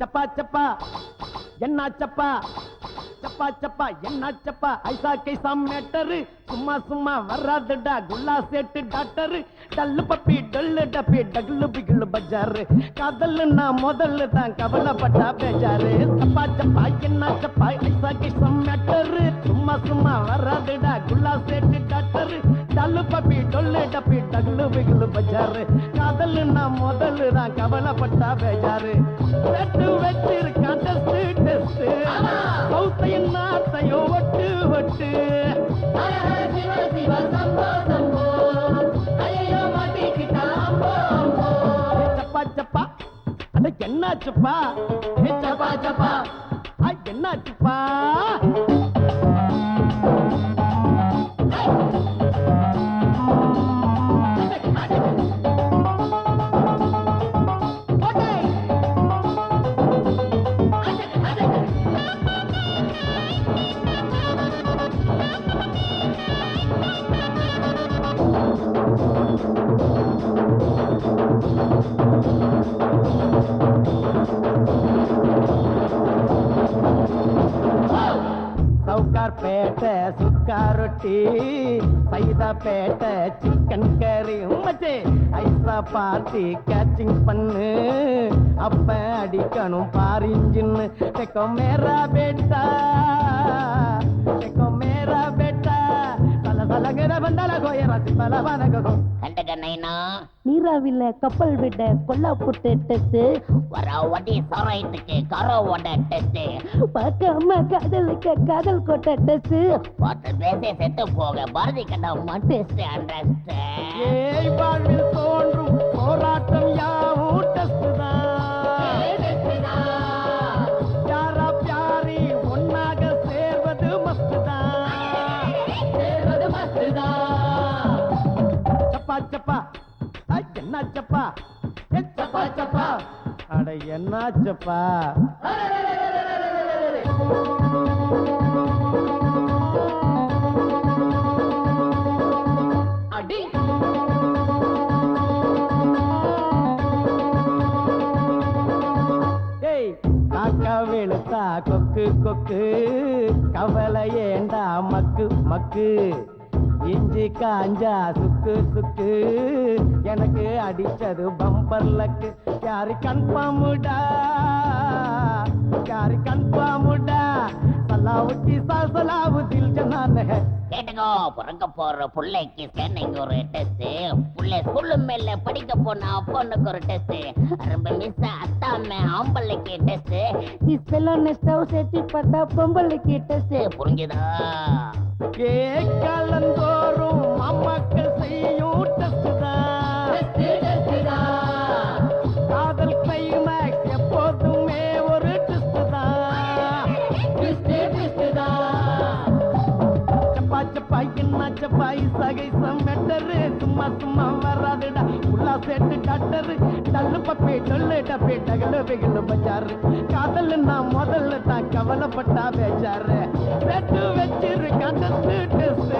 சப்பா சப்பா. என்ன சப்பா? சப்பா சப்பா. என்ன சப்பா? ஐசா கைசா மேட்டரு சும்மா சும்மா வராதுடா குல்லா சேட்டு டாக்டரு. டல்லு பப்பி டல்லு டப்பி டகுலு பிகுலு பஜாரு. காதல்னா முதல்ல தான் கவலைப்பட்டா பேஜாரு. சப்பா சப்பா. என்ன சப்பா? ஐசா கைசா மேட்டரு சும்மா சும்மா வராதுடா குல்லா சேட்டு டாக்டரு. டல்லு பப்பி டொல்லு டப்பி டகுலு பிகுலு பஜாரு. காதல்னா முதல்ல தான் கவலைப்பட்டா பேஜாரு செட்டு வச்சிருக்கான் டெஸ்ட் டெஸ்ட் சௌத்தையும் நாத்தையும் ஒட்டு ஒட்டு. சப்பா அட என்னாச்சுப்பா? சப்பா சப்பா என்னாச்சுப்பா? பேட்டை சுக்கா ரொட்டி சைதா பேட்டை சிக்கன் கறி உமச்சே ஐசா பார்ட்டி கேச்சிங் பண்ணு. அப்ப அடிக்கணும் பாரிஞ்சின்னு டெக்கோ மேரா பேட்டா டெக்கோ மேரா பேட்டா நீராவில கப்பல் விட கொல்லா புட்டு டெஸ்ட் வர வடி சாராயத்துக்கு கரோவோட டெஸ்ட் பார்க்காம காதலுக்கு காதல் கொட்ட டெஸ்ட் பார்த்து பேசி செத்து போக பாரதி கண்டம் டெஸ்ட் அட. என்ன சப்பா ஏய் காக்கா வெளுத்தா கொக்கு கொக்கு. கவலை ஏண்டா மக்கு மக்கு? இஞ்சி காஞ்சா சுக்கு சுக்கு. எனக்கு அடிச்சது பம்பர் லக்கு யாரு கன்ஃபார்முடா யாரு கன்ஃபார்முடா சலாவுக்கு சலாவு தில் ஜனான கேட்டுக்கோ பிறக்க போற புள்ளைக்கு ஸ்கேனிங் ஒரு டெஸ்ட் புள்ள ஸ்கூலு மேல படிக்க போனா பொண்ணுக்கு ஒரு டெஸ்ட் ரொம்ப மிஸ் அத்தாம ஆம்பளைக்கு டெஸ்ட் இஸ்பெல்லான ஸ்டவ் செட்டி பார்த்தா பொம்பளைக்கு டெஸ்ட் புரிஞ்சுதா? கேட்கலந்தோறும் சப்பா சப்பா என்ன சப்பா சகை சமெட்டரு. சும்மா சும்மா வராதுடா. உள்ளா சேட்டு டாக்டரு டல்லு பப்பி டொல்லு டப்பி டகலு பிகலு பஜாரு. காதல் நான் முதல்ல தான் கவலைப்பட்டா பேச்சாரு. வெட்டு வச்சிரு டெஸ்ட் டெஸ்ட்